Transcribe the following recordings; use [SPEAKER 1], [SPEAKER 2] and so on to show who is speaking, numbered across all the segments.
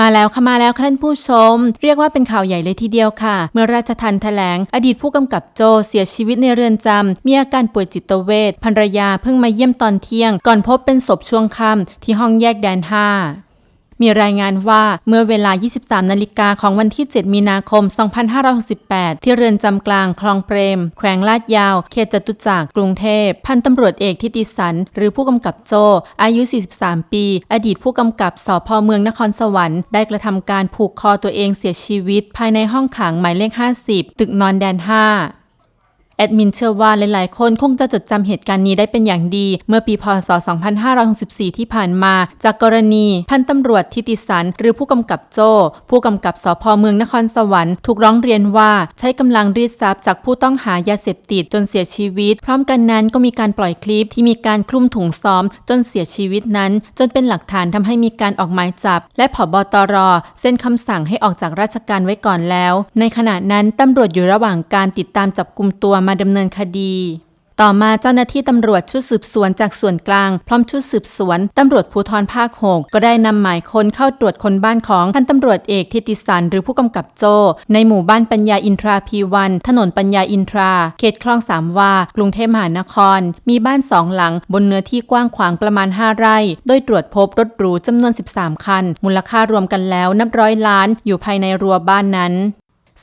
[SPEAKER 1] มาแล้วค่ะมาแล้วค่ะท่านผู้ชม เรียกว่าเป็นข่าวใหญ่เลยทีเดียวค่ะ เมื่อราชทันแถลง อดีตผู้กำกับโจเสียชีวิตในเรือนจำมีอาการป่วยจิตเวชภรรยาเพิ่งมาเยี่ยมตอนเที่ยง ก่อนพบเป็นศพช่วงค่ำที่ห้องแยกแดน5 มีรายงานว่าเมื่อเวลา 23 นาฬิกาของวันที่ 7 มีนาคม 2568 ที่เรือนจำกลางคลองเปรม แขวงลาดยาว เขตจตุจักร กรุงเทพ พันตำรวจเอกทิติสัน หรือผู้กำกับโจ อายุ 43 ปี อดีตผู้กำกับสพเมืองนครสวรรค์ ได้กระทำการผูกคอตัวเองเสียชีวิต ภายในห้องขังหมายเลข 50 ตึกนอนแดน 5 แอดมินเชื่อว่าหลายๆ คนคงจะจดจำเหตุการณ์นี้ได้เป็นอย่างดี เมื่อปีพศ 2564 ที่ผ่านมา จากกรณี พันตำรวจทิติสัน หรือผู้กำกับโจ้ ผู้กำกับสพเมืองนครสวรรค์ถูกร้องเรียนว่าใช้กำลังรีดทรัพย์จากผู้ต้องหายาเสพติดจนเสียชีวิต พร้อมกันนั้นก็มีการปล่อยคลิปที่มีการคลุมถุงซ้อม จนเสียชีวิตนั้น จนเป็นหลักฐานทำให้มีการออกหมายจับ และผบตรเซ็นคำสั่งให้ออกจากราชการไว้ก่อนแล้ว ในขณะนั้นตำรวจอยู่ระหว่างการติดตามจับกลุ่มตัวมาดำเนินคดีต่อมาเจ้าหน้าที่ตำรวจชุดสืบสวนจากส่วนกลาง พร้อมชุดสืบสวนตำรวจภูธรภาคหกก็ได้นำหมายค้นเข้าตรวจคนบ้านของพันตำรวจเอกทิติสันหรือผู้กำกับโจ ในหมู่บ้านปัญญาอินทราพีวันถนนปัญญาอินทรา เขตคลองสามวา กรุงเทพมหานคร มีบ้านสองหลัง บนเนื้อที่กว้างขวางประมาณ 5 ไร่ โดยตรวจพบรถหรูจำนวน 13 คัน มูลค่ารวมกันแล้วนับร้อยล้าน อยู่ภายในรั้วบ้านนั้น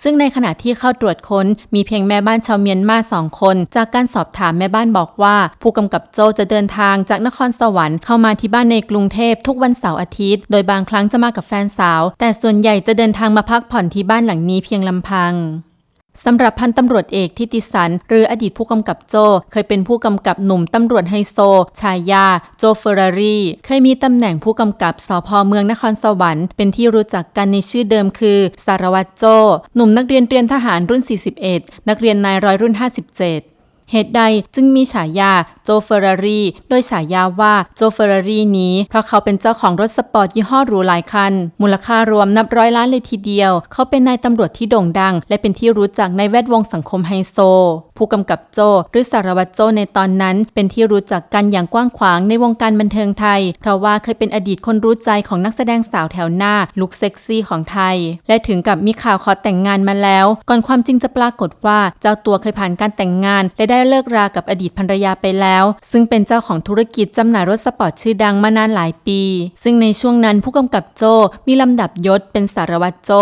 [SPEAKER 1] ซึ่งในขณะที่เข้าตรวจค้นมีเพียงแม่บ้านชาวเมียนมาสองคน จากการสอบถามแม่บ้านบอกว่า ผู้กำกับโจจะเดินทางจากนครสวรรค์เข้ามาที่บ้านในกรุงเทพทุกวันเสาร์อาทิตย์ โดยบางครั้งจะมากับแฟนสาว แต่ส่วนใหญ่จะเดินทางมาพักผ่อนที่บ้านหลังนี้เพียงลำพัง สำหรับพันตำรวจเอกทิติสัน หรืออดีตผู้กำกับโจ เคยเป็นผู้กำกับหนุ่มตำรวจไฮโซ ชายา โจเฟอร์รีเคยมีตำแหน่งผู้กำกับสพเมืองนครสวรรค์เป็นที่รู้จักกันในชื่อเดิมคือ สารวัตรโจ หนุ่มนักเรียนเตรียมทหารรุ่น 41 นักเรียนนายร้อยรุ่น 57 เหตุใดจึงมีฉายาโจเฟอร์รารีโดยฉายาว่าโจเฟอร์รารีนี้ เพราะเขาเป็นเจ้าของรถสปอร์ตยี่ห้อหรูหลายคัน มูลค่ารวมนับร้อยล้านเลยทีเดียว เขาเป็นนายตำรวจที่โด่งดัง และเป็นที่รู้จักในแวดวงสังคมไฮโซผู้กำกับโจหรือสารวัตรโจในตอนนั้น เป็นที่รู้จักกันอย่างกว้างขวางในวงการบันเทิงไทย เพราะว่าเคยเป็นอดีตคนรู้ใจของนักแสดงสาวแถวหน้าลุคเซ็กซี่ของไทย และถึงกับมีข่าวขอแต่งงานมาแล้ว ก่อนความจริงจะปรากฏว่าเจ้าตัวเคยผ่านการแต่งงาน และได้เลิกรากับอดีตภรรยาไปแล้ว ซึ่งเป็นเจ้าของธุรกิจจำหน่ายรถสปอร์ตชื่อดังมานานหลายปี ซึ่งในช่วงนั้นผู้กำกับโจมีลำดับยศเป็นสารวัตรโจ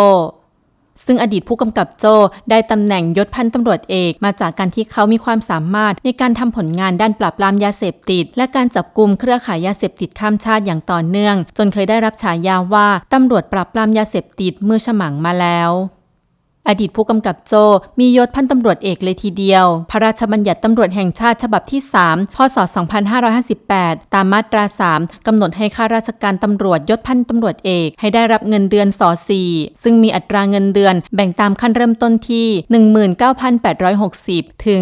[SPEAKER 1] ซึ่งอดีตผู้กำกับโจได้ตำแหน่งยศพันตำรวจเอกมาจากการที่เขามีความสามารถในการทำผลงานด้านปราบปรามยาเสพติด และการจับกลุ่มเครือข่ายยาเสพติดข้ามชาติอย่างต่อเนื่อง จนเคยได้รับฉายาว่าตำรวจปราบปรามยาเสพติดมือฉมังมาแล้ว อดีตผู้กำกับโจมียศพันตำรวจเอกเลยทีเดียว พระราชบัญญัติตำรวจแห่งชาติฉบับที่ 3 พศ 2558 ตามมาตรา 3 กำหนดให้ข้าราชการตำรวจยศพันตำรวจเอก ให้ได้รับเงินเดือนส .4 ซึ่งมีอัตราเงินเดือนแบ่งตามขั้นเริ่มต้นที่ 19,860 ถึง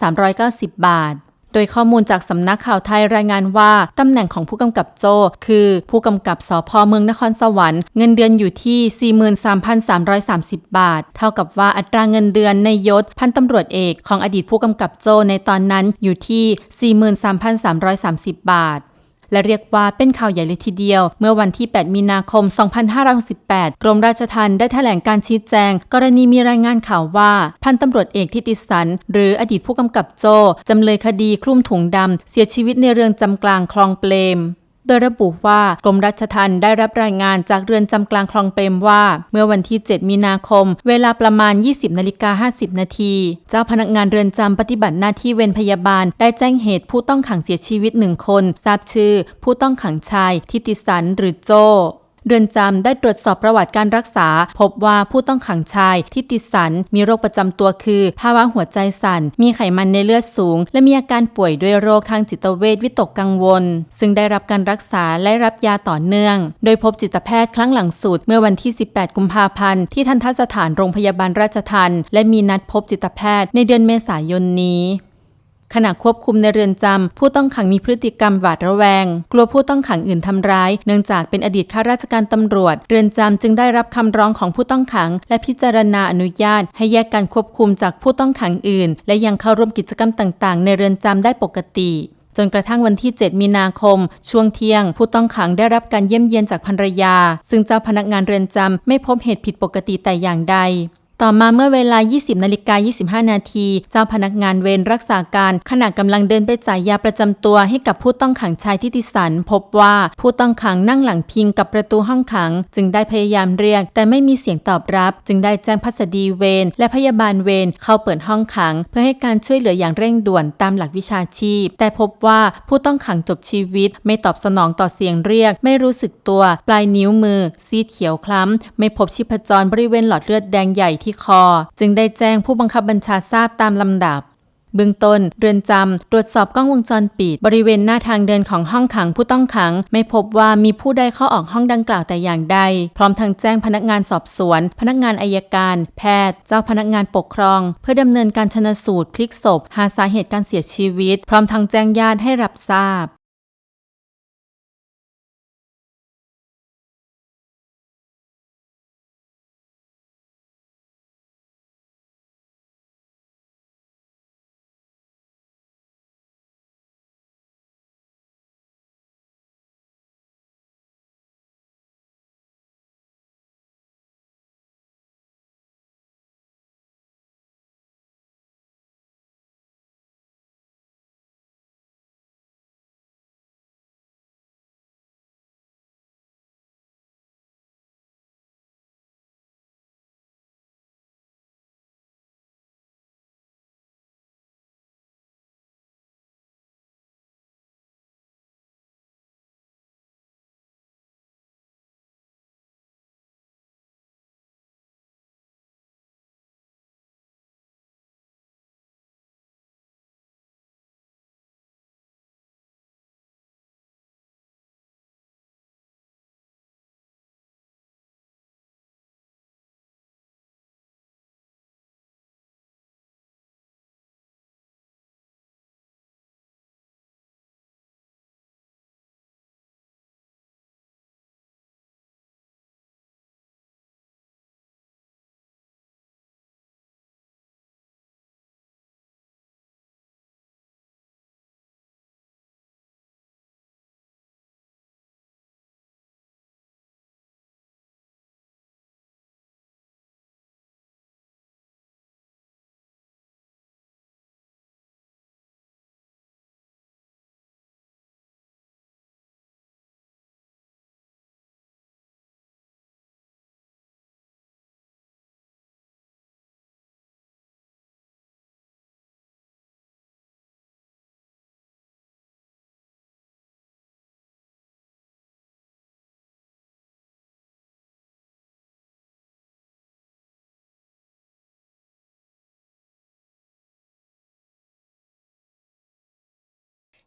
[SPEAKER 1] 58,390 บาท โดยข้อมูลจากสำนักข่าวไทยรายงานว่าตำแหน่งของผู้กำกับโจคือผู้กำกับสพเมืองนครสวรรค์เงินเดือนอยู่ที่ 43,330 บาท เท่ากับว่าอัตราเงินเดือนในยศพันตำรวจเอกของอดีตผู้กำกับโจในตอนนั้นอยู่ที่ 43,330 บาท และเรียกว่าเป็นข่าวใหญ่เลยทีเดียว เมื่อวันที่ 8 มีนาคม 2568 กรมราชทัณฑ์ได้แถลงการชี้แจง กรณีมีรายงานข่าวว่า พันตำรวจเอกทิติสัน หรืออดีตผู้กำกับโจจำเลยคดีคลุ่มถุงดำเสียชีวิตในเรือนจำกลางคลองเปลม โดยระบุว่ากรมรัชทัณฑ์ได้รับรายงานจากเรือนจำกลางคลองเปรมว่า เมื่อวันที่ 7 มีนาคม เวลาประมาณ 20นาฬิกา50 นาที เจ้าพนักงานเรือนจำปฏิบัติหน้าที่เวรพยาบาล ได้แจ้งเหตุผู้ต้องขังเสียชีวิตหนึ่งคน ทราบชื่อ ผู้ต้องขังชายทิติสันหรือโจ เรือนจำได้ตรวจสอบประวัติการรักษา พบว่าผู้ต้องขังชายที่ติดสันมีโรคประจำตัวคือ ภาวะหัวใจสั่น มีไขมันในเลือดสูง และมีอาการป่วยด้วยโรคทางจิตเวชวิตกกังวล ซึ่งได้รับการรักษาและรับยาต่อเนื่อง โดยพบจิตแพทย์ครั้งหลังสุดเมื่อวันที่ 18 กุมภาพันธ์ที่ทันทสถานโรงพยาบาลราชทันและมีนัดพบจิตแพทย์ในเดือนเมษายนนี้ ขณะควบคุมในเรือนจำผู้ต้องขังมีพฤติกรรมหวาดระแวง กลัวผู้ต้องขังอื่นทำร้าย เนื่องจากเป็นอดีตข้าราชการตำรวจ เรือนจำจึงได้รับคำร้องของผู้ต้องขัง และพิจารณาอนุญาต ให้แยกการควบคุมจากผู้ต้องขังอื่น และยังเข้าร่วมกิจกรรมต่างๆ ในเรือนจำได้ปกติจนกระทั่งวันที่ 7 มีนาคม ช่วงเที่ยง ผู้ต้องขังได้รับการเยี่ยมเยียนจากภรรยา ซึ่งเจ้าพนักงานเรือนจำไม่พบเหตุผิดปกติแต่อย่างใด ต่อมาเมื่อเวลา 20นาฬิกา25 นาที เจ้าพนักงานเวรรักษาการขณะกำลังเดินไปจ่ายยาประจำตัวให้กับผู้ต้องขังชายทิติสัน พบว่าผู้ต้องขังนั่งหลังพิงกับประตูห้องขัง จึงได้พยายามเรียก แต่ไม่มีเสียงตอบรับ จึงได้แจ้งพัสดีเวรและพยาบาลเวรเข้าเปิดห้องขัง เพื่อให้การช่วยเหลืออย่างเร่งด่วนตามหลักวิชาชีพ แต่พบว่าผู้ต้องขังจบชีวิต ไม่ตอบสนองต่อเสียงเรียก ไม่รู้สึกตัว ปลายนิ้วมือ ซีดเขียวคล้ำ ไม่พบชีพจรบริเวณหลอดเลือดแดงใหญ่ที่คอ จึงได้แจ้งผู้บังคับบัญชาทราบตามลำดับ เบื้องต้น เรือนจำตรวจสอบกล้องวงจรปิด บริเวณหน้าทางเดินของห้องขังผู้ต้องขัง ไม่พบว่ามีผู้ใดเข้าออกห้องดังกล่าวแต่อย่างใด พร้อมทั้งแจ้งพนักงานสอบสวน พนักงานอายการ แพทย์ เจ้าพนักงานปกครอง เพื่อดำเนินการชนสูตรพลิกศพ หาสาเหตุการเสียชีวิต พร้อมทั้งแจ้งญาติให้รับทราบ